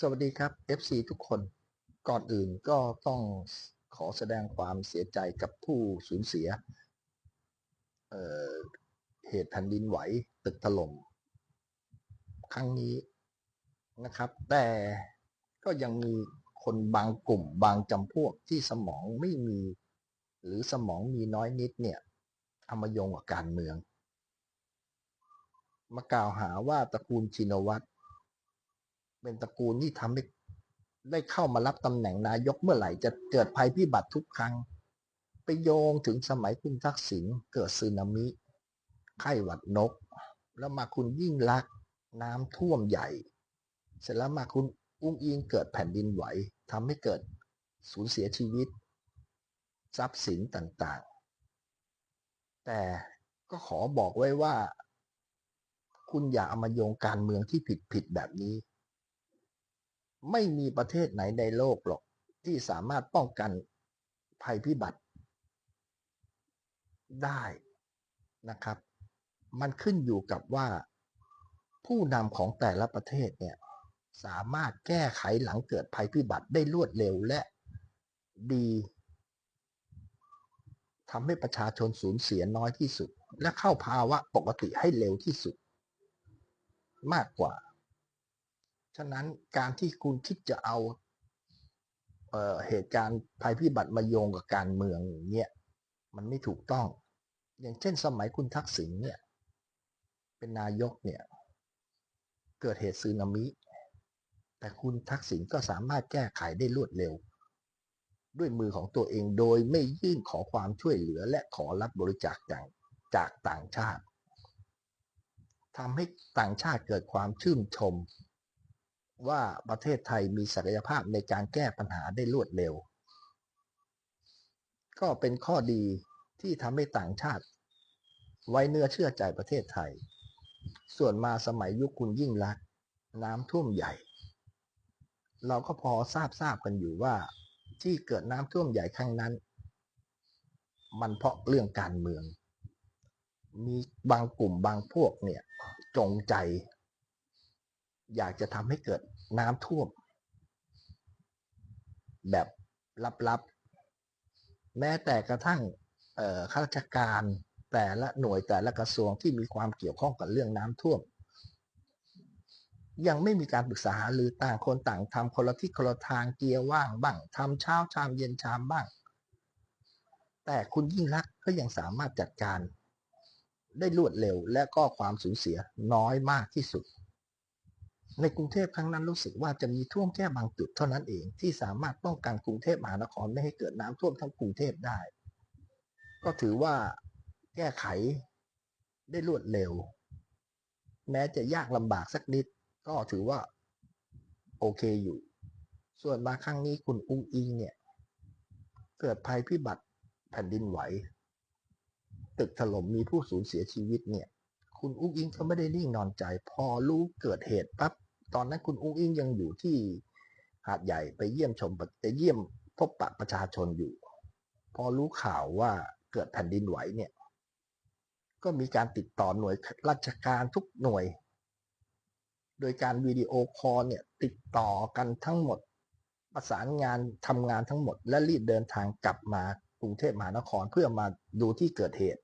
สวัสดีครับ FC ทุกคน ก่อนอื่นก็ต้องขอแสดงความเสียใจกับผู้สูญเสียเเหตุแผ่นดินไหวตึกถล่มครั้งนี้นะครับ แต่ก็ยังมีคนบางกลุ่มบางจำพวกที่สมองไม่มี หรือสมองมีน้อยนิดเนี่ยเอามายงกับการเมือง มากล่าวหาว่าตระกูลชินวัตร เป็นตระกูลที่ทำให้ได้เข้ามารับตำแหน่งนายกเมื่อไหร่จะเกิดภัยพิบัติทุกครั้ง ไปโยงถึงสมัยคุณทักษิณเกิดสึนามิ ไข้หวัดนก แล้วมาคุณยิ่งลักน้ำท่วมใหญ่ เสร็จแล้วมาคุณอุ้งอิงเกิดแผ่นดินไหวทำให้เกิดสูญเสียชีวิต ทรัพย์สินต่างๆ แต่ก็ขอบอกไว้ว่า คุณอย่าเอามาโยงการเมืองที่ผิดๆแบบนี้ ไม่มีประเทศไหนในโลกหรอก ที่สามารถป้องกันภัยพิบัติ ได้นะครับ มันขึ้นอยู่กับว่า ผู้นำของแต่ละประเทศเนี่ยสามารถแก้ไขหลังเกิดภัยพิบัติได้รวดเร็วและดีทำให้ประชาชนสูญเสียน้อยที่สุด และเข้าภาวะปกติให้เร็วที่สุด มากกว่า ฉะนั้นการที่คุณคิดจะเอาเอ่อเหตุการณ์ภัยพิบัติมาโยงกับการเมืองอย่างเนี่ยมันไม่ถูกต้อง อย่างเช่นสมัยคุณทักษิณเนี่ย เป็นนายกเนี่ย เกิดเหตุสึนามิ แต่คุณทักษิณก็สามารถแก้ไขได้รวดเร็ว ด้วยมือของตัวเองโดยไม่ยื่นขอความช่วยเหลือและขอรับบริจาคจากจากต่างชาติทำให้ต่างชาติเกิดความชื่นชม ว่าประเทศไทยมีศักยภาพในการแก้ปัญหาได้รวดเร็ว ก็เป็นข้อดีที่ทำให้ต่างชาติ ไว้เนื้อเชื่อใจประเทศไทย ส่วนมาสมัยยุคคุณยิ่งลัก น้ำท่วมใหญ่ เราก็พอทราบทราบกันอยู่ว่า ที่เกิดน้ำท่วมใหญ่ครั้งนั้น มันเพราะเรื่องการเมือง มีบางกลุ่มบางพวกเนี่ยจงใจ อยากจะทำให้เกิดน้ำท่วม แบบลับๆ แม้แต่กระทั่งข้าราชการแต่ละหน่วยแต่ละกระทรวงที่มีความเกี่ยวข้องกับเรื่องน้ำท่วม ยังไม่มีการปรึกษาหารือต่างคนต่างทำคนละที่คนละทางเกียร์ว่างบ้างทำเช้าชามเย็นชามบ้าง แต่คุณยิ่งรักก็ยังสามารถจัดการได้รวดเร็วและก็ความสูญเสียน้อยมากที่สุด ในกรุงเทพครั้งนั้นรู้สึกว่าจะมีท่วมแค่บางจุดเท่านั้นเองที่สามารถป้องกันกรุงเทพมหานครไม่ให้เกิดน้ำท่วมทั้งกรุงเทพได้ ก็ถือว่าแก้ไขได้รวดเร็ว แม้จะยากลำบากสักนิด ก็ถือว่า โอเคอยู่ ส่วนมาครั้งนี้คุณอุ้งอิงเนี่ย เกิดภัยพิบัติแผ่นดินไหว ตึกถล่มมีผู้สูญเสียชีวิตเนี่ย คุณอุ้งอิงก็ไม่ได้นิ่งนอนใจ พอรู้เกิดเหตุปั๊บ ตอนนั้นคุณอุ้งอิงยังอยู่ที่หาดใหญ่ไปเยี่ยมชมไปเยี่ยมพบปะประชาชนอยู่ พอรู้ข่าวว่าเกิดแผ่นดินไหวเนี่ย ก็มีการติดต่อหน่วยราชการทุกหน่วย โดยการวิดีโอคอลเนี่ยติดต่อกันทั้งหมด ประสานงานทำงานทั้งหมด และรีบเดินทางกลับมากรุงเทพมหานครเพื่อมาดูที่เกิดเหตุ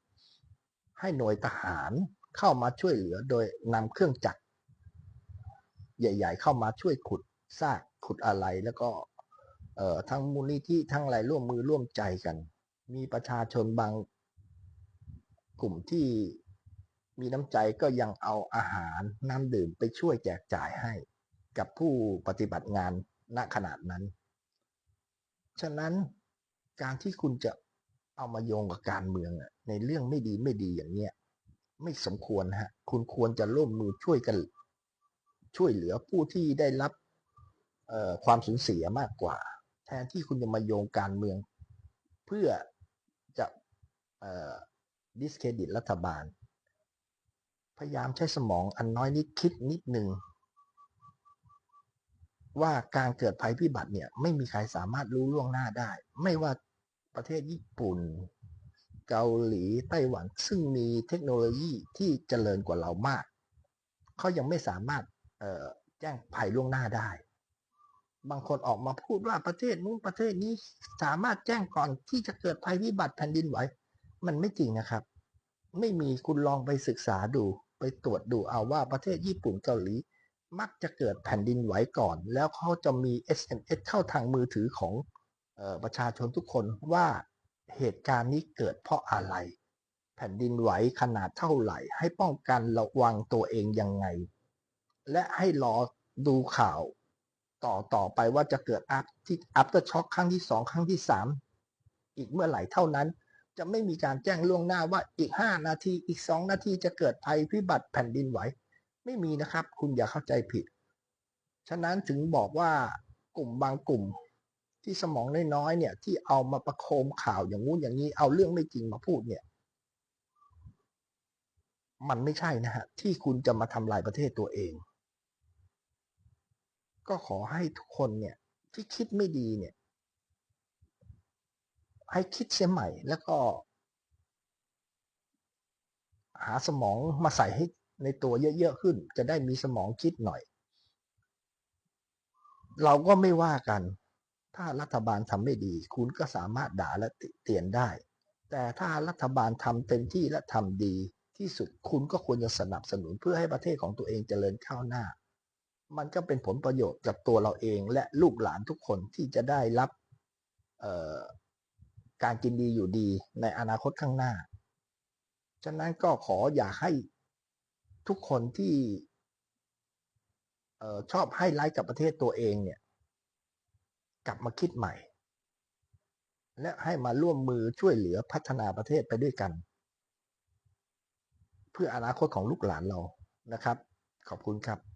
ให้หน่วยทหารเข้ามาช่วยเหลือโดยนำเครื่องจักร ใหญ่ ๆ เข้ามาช่วยขุดซากขุดอะไรแล้วก็เอ่อทั้งมูลนิธิทั้งอะไรร่วมมือร่วมใจกัน มีประชาชนบางกลุ่มที่มีน้ำใจก็ยังเอาอาหารน้ำดื่มไปช่วยแจกจ่ายให้กับผู้ปฏิบัติงานณขนาดนั้น ฉะนั้นการที่คุณจะเอามาโยงกับการเมืองในเรื่องไม่ดีไม่ดีอย่างเนี้ยไม่สมควรฮะ คุณควรจะร่วมมือช่วยกัน ช่วยเหลือผู้ที่ได้รับความสูญเสียมากกว่า แทนที่คุณจะมาโยงการเมือง เพื่อจะดิสเครดิตรัฐบาล พยายามใช้สมองอันน้อยนิดคิดนิดหนึ่งว่าการเกิดภัยพิบัติเนี่ยไม่มีใครสามารถรู้ล่วงหน้าได้ ไม่ว่าประเทศญี่ปุ่น เกาหลีไต้หวันซึ่งมีเทคโนโลยีที่เจริญกว่าเรามาก เขายังไม่สามารถ แจ้งภัยล่วงหน้าได้ บางคนออกมาพูดว่าประเทศนู้นประเทศนี้สามารถแจ้งก่อนที่จะเกิดภัยพิบัติแผ่นดินไหวมันไม่จริงนะครับ ไม่มีคุณลองไปศึกษาดู ไปตรวจดูเอาว่าประเทศญี่ปุ่นเกาหลีมักจะเกิดแผ่นดินไหวก่อน แล้วเขาจะมี SMS เข้าทางมือถือของออประชาชนทุกคนว่าเหตุการณ์นี้เกิดเพราะอะไร แผ่นดินไหวขนาดเท่าไหร่ ให้ป้องกันระวังตัวเองยังไง และให้รอดูข่าว ต่อต่อไปว่าจะเกิดอัพที่ after shock ครั้งที่สองครั้งที่สามอีกเมื่อไหร่เท่านั้น จะไม่มีการแจ้งล่วงหน้าว่าอีก5นาทีอีก2นาทีจะเกิดภัยพิบัติแผ่นดินไหวไม่มีนะครับ คุณอย่าเข้าใจผิด ฉะนั้นถึงบอกว่ากลุ่มบางกลุ่มที่สมองน้อยๆเนี่ย ที่เอามาประโคมข่าวอย่างงู้นอย่างนี้ เอาเรื่องไม่จริงมาพูดเนี่ย มันไม่ใช่นะฮะที่คุณจะมาทำลายประเทศตัวเอง ก็ขอให้ทุกคนเนี่ยที่คิดไม่ดีเนี่ย ให้คิดเสียใหม่แล้วก็ หาสมองมาใส่ให้ในตัวเยอะๆขึ้น จะได้มีสมองคิดหน่อย เราก็ไม่ว่ากัน ถ้ารัฐบาลทำไม่ดี คุณก็สามารถด่าและติเตียนได้ แต่ถ้ารัฐบาลทำเต็มที่และทำดีที่สุดคุณก็ควรจะสนับสนุนเพื่อให้ประเทศของตัวเองเจริญก้าวหน้า มันก็เป็นผลประโยชน์กับตัวเราเองและลูกหลานทุกคนที่จะได้รับการกินดีอยู่ดีในอนาคตข้างหน้า ฉะนั้นก็ขออยากให้ทุกคนที่ชอบให้ไลค์กับประเทศตัวเองเนี่ย กลับมาคิดใหม่ และให้มาร่วมมือช่วยเหลือพัฒนาประเทศไปด้วยกัน เพื่ออนาคตของลูกหลานเรานะครับ ขอบคุณครับ